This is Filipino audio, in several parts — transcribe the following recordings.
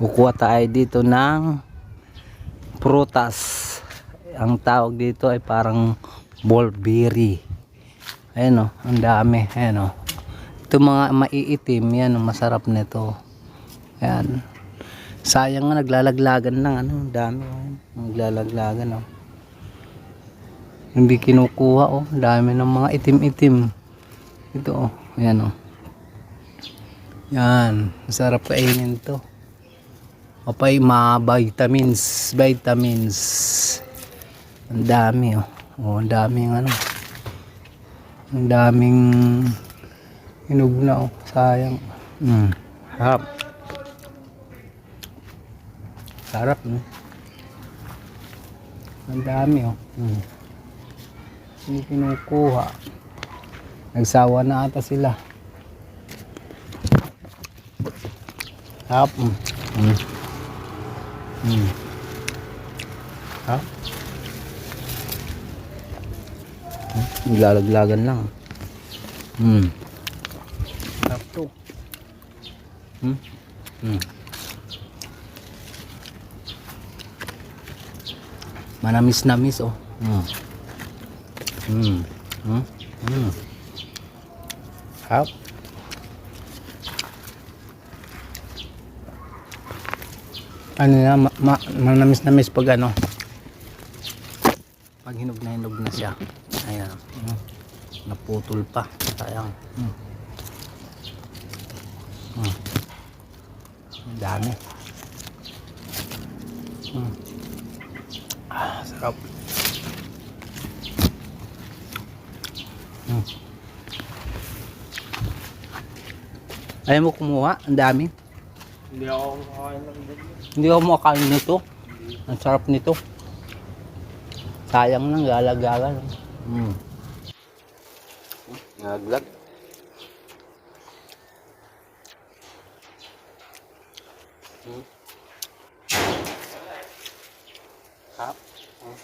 kukuha tayo dito ng prutas. Ang tawag dito ay parang mulberry ayan o ang dami. Ayan o. Ito mga maiitim. Yan masarap nito. Ayan. Sayang nga naglalaglagan lang. Ano ang dami. O naglalaglagan o. Hindi kinukuha o. Dami ng mga itim-itim. Ito o. Ayan o. Yan masarap kainin to Papay, mga vitamins, vitamins. Ang dami oh. Oh, ang daming ano. Ang daming inog na oh. Sayang. Mm. Sarap. Sarap no. Ang dami oh. Mm. Hindi kinukuha. Nagsawa na ata sila. Sarap. Mm. Mm. Hmm. Ha? Hmm, Naglalaglagan lang. Hmm. Sarap to. Hmm? Hmm. Manamis-namis oh. Hmm. Hmm. Hmm. Hmm. Sarap. Ano na, ma, ma, manamis namis pag ano pag hinog na hinog na siya ayan mm. naputol pa sayang mm. Mm. ang dami mm. ah, sarap mm. ayaw mo kumuha ang dami Hindi ako kumakain ng ganyan. Hindi ako makakain nito. Ang sarap nito. Sayang lang, galagalan. Mm. Naglag. Mm. Sarap. Mm.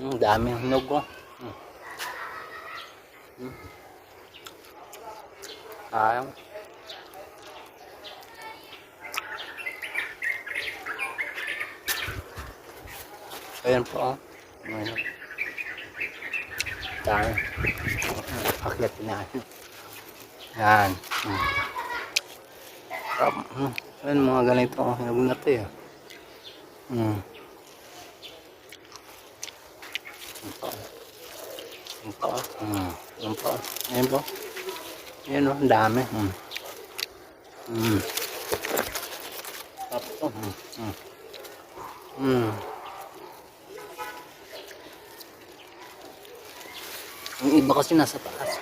Mm, dami ang hinog ko. Sayang. Ayan po oh. Ayan. Dami. Aklat na. Yan. Hmm. Hmm. Ayan mga ganito. Oh. Hinabog na ito eh. Hmm. Ayan po. Ayan po. Hmm. Po. Ayan po. Ayan o, ang dami. Hmm. Hmm. Sarap to. Hmm. Hmm. Hmm. Ang iba kasi nasa taas.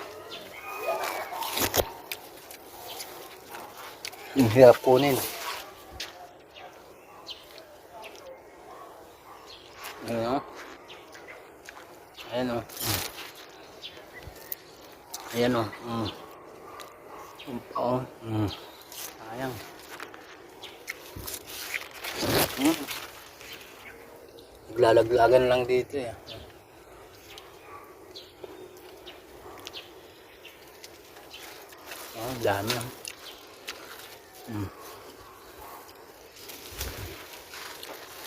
Yung hirap kunin. Ayan o. Ayan o. Mm. Ayan o. Mm. Yung pa o. Mm. Sayang. Mm. Naglalaglagan lang dito eh. Oh, dami ah. Mm.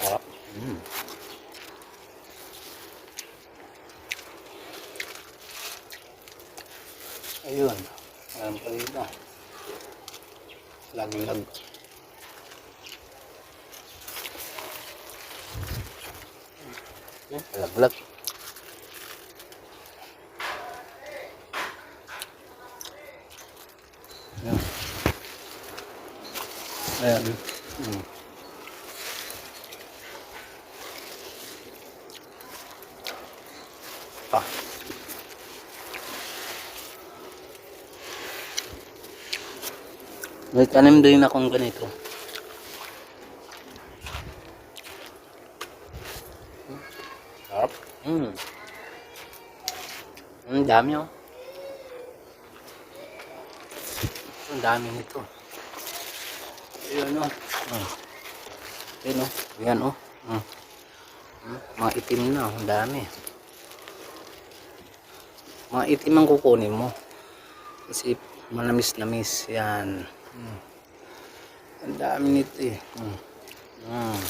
Sarap. Mm. Ayun. Meron pa dito. Laglag. Laglag. Yan. Ayan. Mm. Pa. May tanim din akong ganito. Sarap. Mm. Ang dami oh. Ang dami nito. Ayan. Oh. Ayan o. Ayan o. Mm. Mm. Mga itim na. oh. Ang dami. Mga itim ang kukunin mo. Kasi Manamis-namis. Yan. Mm. Ang dami nito eh. Mm. Mm.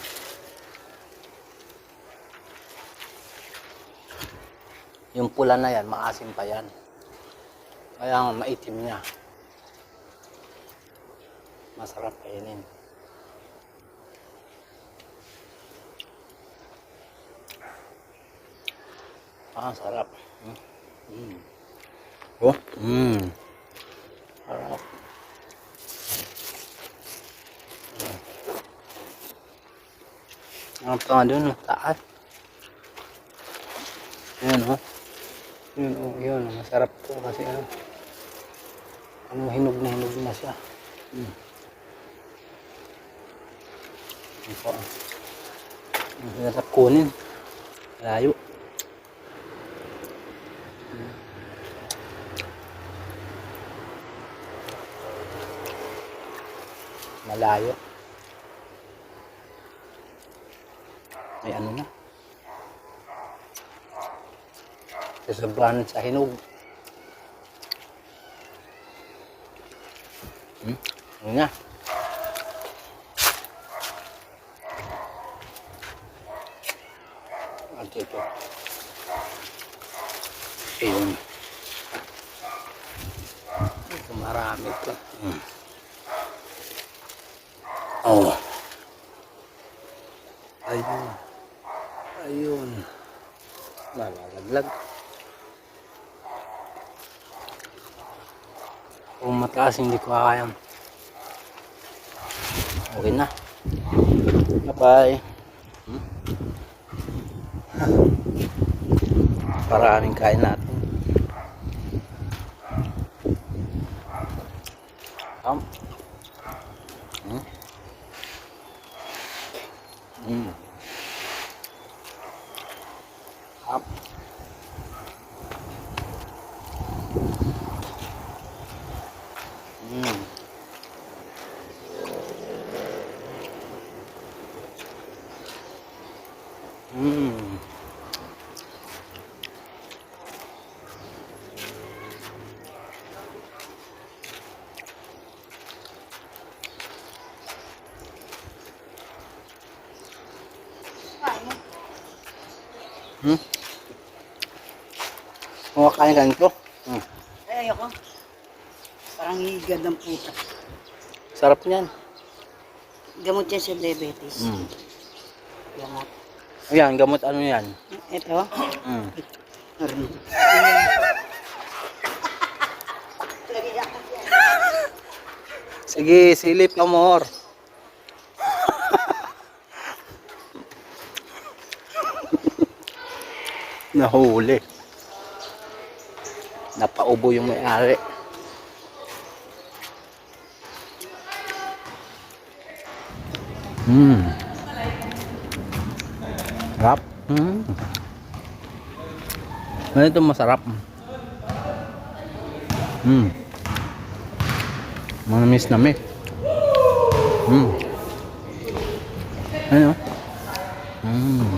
Yung pula na yan, maasim pa yan. Kaya maitim niya. Masarap kainin. Ah, sarap. Mm. Mm. Oh, mm. Sarap. Ang pa dun, oh, taas. Yan, oh. Yun, oh, yun. Masarap to kasi ano. Ano, hinog na hinog na siya. Mm. Yan po. ah. Hirap kunin. Layo. Malayo. May ano na. Sasabrahan sa hinog. Hmm? Ano na? At ito. Ayun. Ito marami ito. Hmm. Oh. Ayun. Nalalaglag. Kung mataas hindi ko kayang. Okay na. Bye-bye. Hmm? Maraming kain natin. Kumakain ka nito? Hmm. Ay, ayoko. Parang higad ng puta. Sarap niyan. Gamot yan sa diabetes. Hmm. Gamot. Ayan, gamot ano yan? Ito. Hmm. Meron. Sige, silip ka more. Nahuli. Napaubo yung may-ari. Hmm. Sarap. Hmm. Ano ito masarap? Hmm. Manamis na may. Hmm. Ano? Hmm.